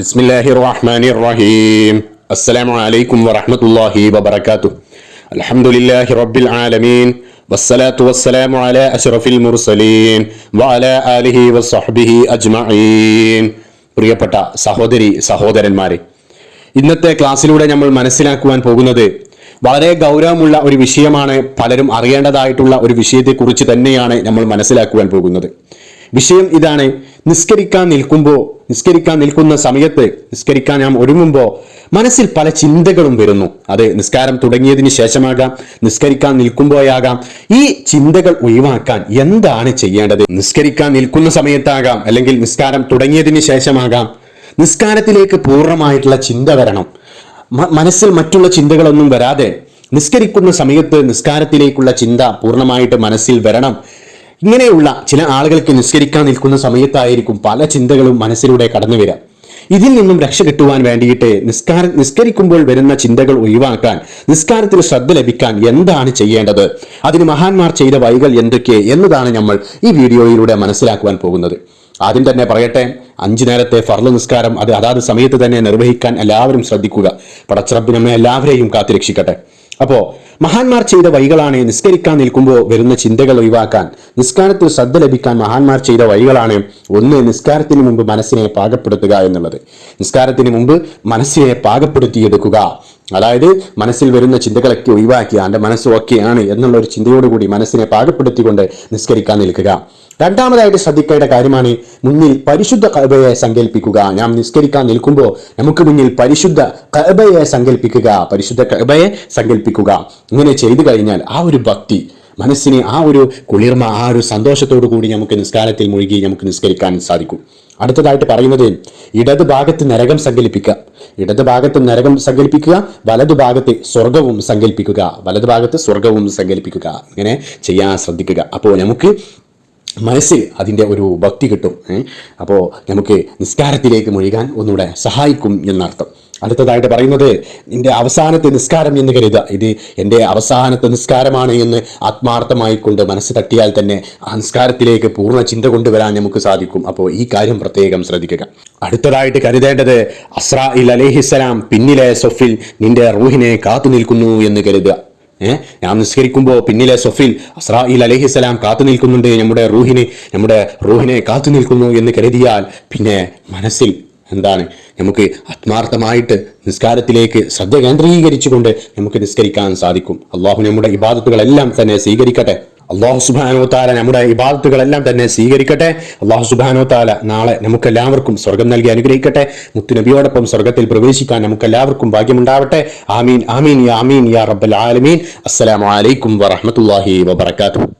ബിസ്മില്ലാഹി റഹ്മാനി റഹീം അസ്സലാമു അലൈക്കും വറഹ്മത്തുള്ളാഹി വബറകാതുഹു. അൽഹംദുലില്ലാഹി റബ്ബിൽ ആലമീൻ. വസ്സലാത്തു വസ്സലാമു അലാ അഷ്റഫിൽ മുർസലീൻ. വഅലാ ആലിഹി വസ്സഹ്ബിഹി അജ്മഈൻ. പ്രിയപ്പെട്ട സഹോദരി സഹോദരന്മാരെ ഇന്നത്തെ ക്ലാസ്സിലൂടെ നമ്മൾ മനസ്സിലാക്കുവാൻ പോകുന്നത് വളരെ ഗൗരവമുള്ള ഒരു വിഷയമാണ് പലരും അറിയേണ്ടതായിട്ടുള്ള ഒരു വിഷയത്തെക്കുറിച്ച് തന്നെയാണ് നമ്മൾ മനസ്സിലാക്കുവാൻ പോകുന്നത്. വിഷയം ഇതാണ്. നിസ്കരിക്കാൻ നിൽക്കുമ്പോൾ നിസ്കരിക്കാൻ നിൽക്കുന്ന സമയത്ത് നിസ്കരിക്കാൻ നാം ഒരുങ്ങുമ്പോൾ മനസ്സിൽ പല ചിന്തകളും വരുന്നു. അത് നിസ്കാരം തുടങ്ങിയതിന് ശേഷമാകാം നിസ്കരിക്കാൻ നിൽക്കുമ്പോഴാകാം. ഈ ചിന്തകൾ ഒഴിവാക്കാൻ എന്താണ് ചെയ്യേണ്ടത്? നിസ്കരിക്കാൻ നിൽക്കുന്ന സമയത്താകാം അല്ലെങ്കിൽ നിസ്കാരം തുടങ്ങിയതിന് ശേഷമാകാം. നിസ്കാരത്തിലേക്ക് പൂർണമായിട്ടുള്ള ചിന്ത വരണം. മനസ്സിൽ മറ്റുള്ള ചിന്തകളൊന്നും വരാതെ നിസ്കരിക്കുന്ന സമയത്ത് നിസ്കാരത്തിലേക്കുള്ള ചിന്ത പൂർണമായിട്ട് മനസ്സിൽ വരണം. ഇങ്ങനെയുള്ള ചില ആളുകൾക്ക് നിസ്കരിക്കാൻ നിൽക്കുന്ന സമയത്തായിരിക്കും പല ചിന്തകളും മനസ്സിലൂടെ കടന്നു വരിക. ഇതിൽ നിന്നും രക്ഷ കിട്ടുവാൻ വേണ്ടിയിട്ട് നിസ്കാര നിസ്കരിക്കുമ്പോൾ വരുന്ന ചിന്തകൾ ഒഴിവാക്കാൻ നിസ്കാരത്തിൽ ശ്രദ്ധ ലഭിക്കാൻ എന്താണ് ചെയ്യേണ്ടത്? അതിന് മഹാന്മാർ ചെയ്ത വഴികൾ എന്തൊക്കെ എന്നതാണ് നമ്മൾ ഈ വീഡിയോയിലൂടെ മനസ്സിലാക്കുവാൻ പോകുന്നത്. ആദ്യം തന്നെ പറയട്ടെ അഞ്ചു നേരത്തെ ഫർൾ നിസ്കാരം അത് അതാത് സമയത്ത് തന്നെ നിർവഹിക്കാൻ എല്ലാവരും ശ്രദ്ധിക്കുക. പടച്ചറബിനമ്മ നമ്മെ എല്ലാവരെയും കാത്തുരക്ഷിക്കട്ടെ. അപ്പോ മഹാന്മാർ ചെയ്ത വഴികളാണ് നിസ്കരിക്കാൻ നിൽക്കുമ്പോൾ വരുന്ന ചിന്തകൾ ഒഴിവാക്കാൻ നിസ്കാരത്തിൽ ശ്രദ്ധ ലഭിക്കാൻ മഹാന്മാർ ചെയ്ത വഴികളാണ് ഒന്ന് നിസ്കാരത്തിന് മുമ്പ് മനസ്സിനെ പാകപ്പെടുത്തുക എന്നുള്ളത്. നിസ്കാരത്തിന് മുമ്പ് മനസ്സിനെ പാകപ്പെടുത്തിയെടുക്കുക. അതായത് മനസ്സിൽ വരുന്ന ചിന്തകളൊക്കെ ഒഴിവാക്കി എന്റെ മനസ്സ് ഓക്കെയാണ് എന്നുള്ള ഒരു ചിന്തയോടുകൂടി മനസ്സിനെ പാകപ്പെടുത്തിക്കൊണ്ട് നിസ്കരിക്കാൻ നിൽക്കുക. രണ്ടാമതായിട്ട് ശ്രദ്ധിക്കേണ്ട കാര്യമാണ് മുന്നിൽ പരിശുദ്ധ കഅബയെ സങ്കല്പിക്കുക നാം നിസ്കരിക്കാൻ നിൽക്കുമ്പോൾ നമുക്ക് മുന്നിൽ പരിശുദ്ധ കഅബയെ സങ്കല്പിക്കുക പരിശുദ്ധ കഅബയെ സങ്കല്പിക്കുക ഇങ്ങനെ ചെയ്തു കഴിഞ്ഞാൽ ആ ഒരു ഭക്തി മനസ്സിന് ആ ഒരു കുളിർമ ആ ഒരു സന്തോഷത്തോടു കൂടി നമുക്ക് നിസ്കാരത്തിൽ മുഴുകി നമുക്ക് നിസ്കരിക്കാൻ സാധിക്കും. അടുത്തതായിട്ട് പറയുന്നത് ഇടത് ഭാഗത്ത് നരകം സങ്കല്പിക്കുക. ഇടത് ഭാഗത്ത് നരകം സങ്കല്പിക്കുക വലതു ഭാഗത്ത് സ്വർഗവും സങ്കല്പിക്കുക. വലതു ഭാഗത്ത് സ്വർഗവും സങ്കല്പിക്കുക. ഇങ്ങനെ ചെയ്യാൻ ശ്രദ്ധിക്കുക. അപ്പോൾ നമുക്ക് മനസ്സിൽ അതിന്റെ ഒരു ഭക്തി കിട്ടും. അപ്പോൾ നമുക്ക് നിസ്കാരത്തിലേക്ക് മുഴുകാൻ ഒന്നുകൂടെ സഹായിക്കും എന്നർത്ഥം. അടുത്തതായിട്ട് പറയുന്നത് നിന്റെ അവസാനത്തെ നിസ്കാരം എന്ന് കരുതുക. ഇത് എന്റെ അവസാനത്തെ നിസ്കാരമാണ് എന്ന് ആത്മാർത്ഥമായി കൊണ്ട് മനസ്സ് തട്ടിയാൽ തന്നെ ആ നിസ്കാരത്തിലേക്ക് പൂർണ ചിന്ത കൊണ്ടുവരാൻ നമുക്ക് സാധിക്കും. അപ്പോൾ ഈ കാര്യം പ്രത്യേകം ശ്രദ്ധിക്കുക. അടുത്തതായിട്ട് കരുതേണ്ടത് അസ്രായിൽ അലേഹിസ്സലാം പിന്നിലെ സൊഫിൽ നിന്റെ റൂഹിനെ കാത്തു നിൽക്കുന്നു എന്ന് കരുതുക. ഏഹ് ഞാൻ നിസ്കരിക്കുമ്പോൾ പിന്നിലെ സൊഫിൽ അസ്രായിൽ അലഹിസ്സലാം കാത്തു നിൽക്കുന്നുണ്ട്. നമ്മുടെ റൂഹിനെ നമ്മുടെ റൂഹിനെ കാത്തു നിൽക്കുന്നു എന്ന് കരുതിയാൽ പിന്നെ മനസ്സിൽ എന്താണ്? നമുക്ക് ആത്മാർത്ഥമായിട്ട് നിസ്കാരത്തിലേക്ക് ശ്രദ്ധ കേന്ദ്രീകരിച്ചുകൊണ്ട് നമുക്ക് നിസ്കരിക്കാൻ സാധിക്കും. അള്ളാഹു നമ്മുടെ ഇബാദത്തുകളെല്ലാം തന്നെ സ്വീകരിക്കട്ടെ. അള്ളാഹു സുബാനോ താല നമ്മുടെ ഇബാദത്തുകളെല്ലാം തന്നെ സ്വീകരിക്കട്ടെ. അള്ളാഹു സുബാനോ താല നാളെ നമുക്കെല്ലാവർക്കും സ്വർഗം നൽകി അനുഗ്രഹിക്കട്ടെ. മുത്തുനബിയോടൊപ്പം സ്വർഗത്തിൽ പ്രവേശിക്കാൻ നമുക്കെല്ലാവർക്കും ഭാഗ്യമുണ്ടാവട്ടെ. ആമീൻ ആമീൻ യാ ആമീൻ യാ റബ്ബൽ ആലമീൻ. അസ്സലാമു അലൈക്കും വറഹ്മത്തുള്ളാഹി വബറകാതുഹു.